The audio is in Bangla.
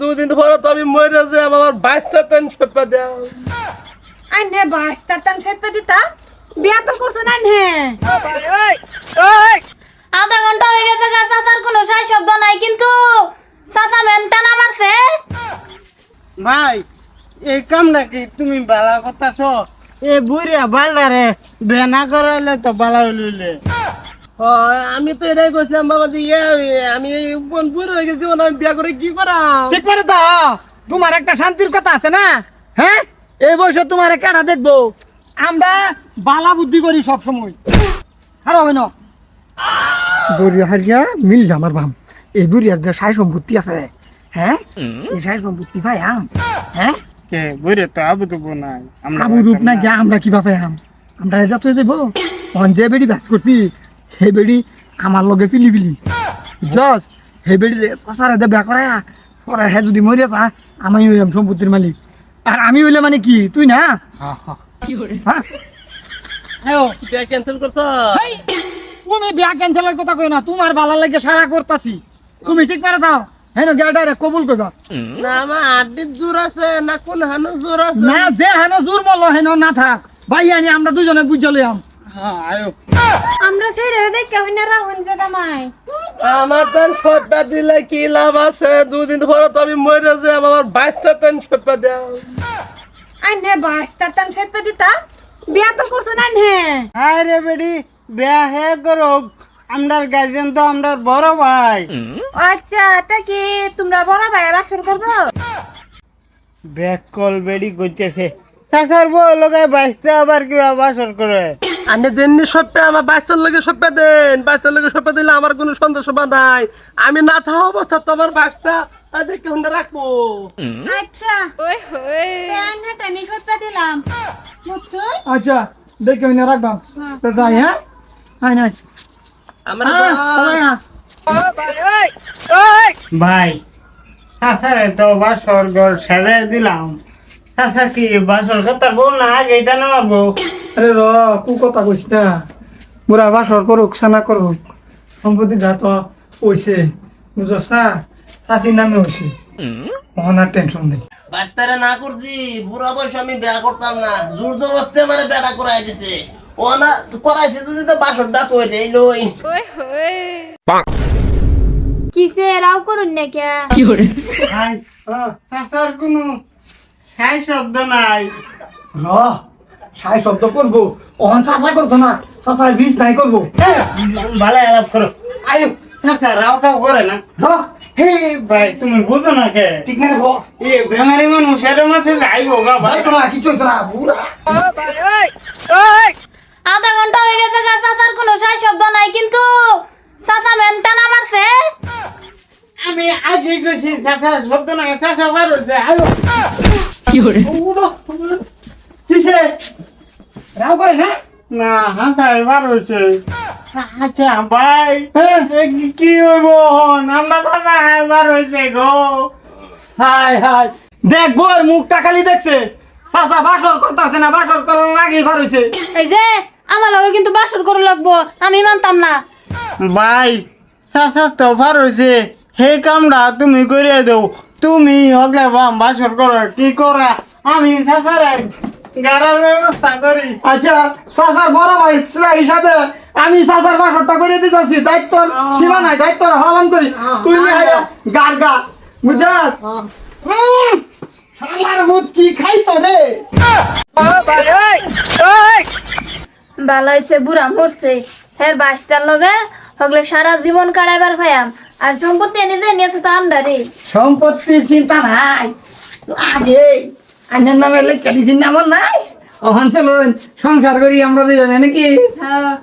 দুদিন পরে তো আমি মরে যে আমার বাইশটা তেন ছপা দেও। আইনে বাস তার টান সইপে দিতা? বিয়া তো করছ না নে আধা ঘণ্টা হয়ে গেছে গা চাচার কোনো সাই শব্দ নাই কিন্তু চাচা মেন টানা মারছে। ভাই এই কামটা কি তুমি বালা করতেছ? এ বুড়িয়া বাল্ডারে বেনা করাইলে তো বালা হইলে। আমি তো এটাই কইছিলাম বাবা যে ইয়ে, আমি এই বোন বুড়ো হয়ে গেছি মানে আমি বিয়া করে কি করাম? ঠিক করে তো তোমার একটা শান্তির কথা আছে না? হ্যাঁ? এই বয়সে তোমার কেডা দেখব? আমরা বালা বুদ্ধি করি সব সময় আর হবে না বুড়িয়া হারিয়া মিল আমার ভাম এই বুড়িয়ার যে সাই সম্পত্তি আছে হ্যাঁ? এই সাই সম্পত্তি ভাই আম হ্যাঁ? কে? বুড়ে তো আবু তো নাই। আমরা আবু রূপ না। গিয়া আমরা কীভাবে আম? আমরা এটা তো যাব অন যে বেড়ি ব্যাস করছি সেই বেড়ি আমার লগে ফিলি ফিলি। জস সেই বেড়ি পাশার এতে বেয়া করায় পরে হ্যাঁ যদি মরিয়া চা আমি হইলাম সম্পত্তির মালিক। আর আমি হইলে মানে কি? তুই না? হ্যাঁ? তুমি বিয়া ক্যান্সেলের কথা কই না তোমার ভালো লাগে সারা করতাছি। তুমি ঠিক পারে দাও হ্যাঁ গিয়া ডাইরেক্ট কবুল করবা না আমার আড্ডির জোর আছে না কোন হানো জোর আছে? না যে হেন জোর বল হেন না থাক। ভাই আনি আমরা দুজনে হ্যাঁ আয়ো আমরা সেই রে দেখে হইনা রাহুন যে কামাই আমার তেন ছপা দিলে কি লাভ আছে? দুদিন পরে তো আমি মরে যে আমার বাইশটা তেন দেও। আইনে টান সইপে দিতা? বিয়া তো করছ না নে হায় রে বেডি বেয়া হে করো আমরার গার্জেন তো আমরার বড় ভাই। আচ্ছা তা কি তোমরা বড় ভাই বাসর করব? ব্যাক কল বেডি করতেছে চাচার বউ লোকে বাইসতে আবার কিবা বাসর করে? আনে দেননি সপ্পে আমার বাইশটার লগে সপ্পে দেন। বাইশটার লগে সপ্পে দিলে আমার কোনো সন্দেহ নাই। আমি না থাকা অবস্থা তোমার বাইশটা দেখে হুন্ডা রাখব। আচ্ছা। ওই হই আইনে টানি সইপে দিলাম। বুঝছ আচ্ছা দেখে হইনা রাখবাম তো যাই হ্যাঁ? হাই নাই আমার হ্যাঁ, হ্যাঁ। ভাই তো বাসর ঘর সেলে দিলাম। চাচা কি বাসর কথা বল না আগে এটা নামাবো। আরে র কু কথা কইস না। বুড়া বাসর করুক সানা করুক। সম্পত্তিটা তো হইছে বুঝছ না? চাষির নামে হইছে। মহন আর টেনশন নেই। বাইশটারে না করছি বুড়া বয়স আমি বিয়া করতাম না। জোর জবস্তে মানে বেড়া করাই দিছে। ও না করাইছে যদি তো বাসর ডাক হয়ে দেই লই। কিসে রাও করুন না কে? ভাই হ্যাঁ চাচার কোনো সাই শব্দ নাই। র সাই শব্দ করব অহন চাষা করতো না চাষার বীজ নাই করব ভালো আলাপ করো আয়ু চাচা রাওটাও করে না র হে ভাই তুমি বুঝো না কে ঠিক না র এ বেমারি মানুষ এর মাঝে আইবো গা ভাই কিছু বুড়া আধা ঘণ্টা হয়ে গেছে গা চাচার কোনো সাই শব্দ নাই কিন্তু চাচা মেন মারছে আমি আজই গেছি চাচা শব্দ না চাচা বার হচ্ছে আয়ো উড়ো, উড়ো। কিসে রাও করে না? না হাতায় বার হচ্ছে আচ্ছা ভাই হ্যাঁ। কি- হইব আমরা হয়েছে গো। হাই হাই দেখ বোর মুখ টাকালি দেখছে। চাচা বাসর করতেছে না বাসর করার আগেই বার হইছে। এই যে আমার লগে কিন্তু বাসর করে লাগবো আমি মানতাম না। ভাই চাচা তো বার হয়েছে হে কামটা তুমি করিয়ে দেও। তুমি হগলে বাম বাসর করো কি করা? আমি চাচারে আচ্ছা বড় ভাই হিসাবে আমি চাচার বাসরটা করে দিতেছি দায়িত্ব সীমা নাই দায়িত্বটা পালন করি। তুই নি হাইয়া গার গা বুঝছাস? উম, শালার বুদ্ধি খাইতো রে। ভালো হয়েছে বুড়া মরছে। হের বাচ্চার লগে হগলে সারা জীবন কাটাইবার খাইয়াম আর সম্পত্তি এনে যে নিয়েছে তো আমরা রে সম্পত্তির চিন্তা নাই আগে আইনের নামে লেখা চিন্তা নাম নাই। অহন চলুন সংসার করি আমরা দুজনে নাকি? হ্যাঁ।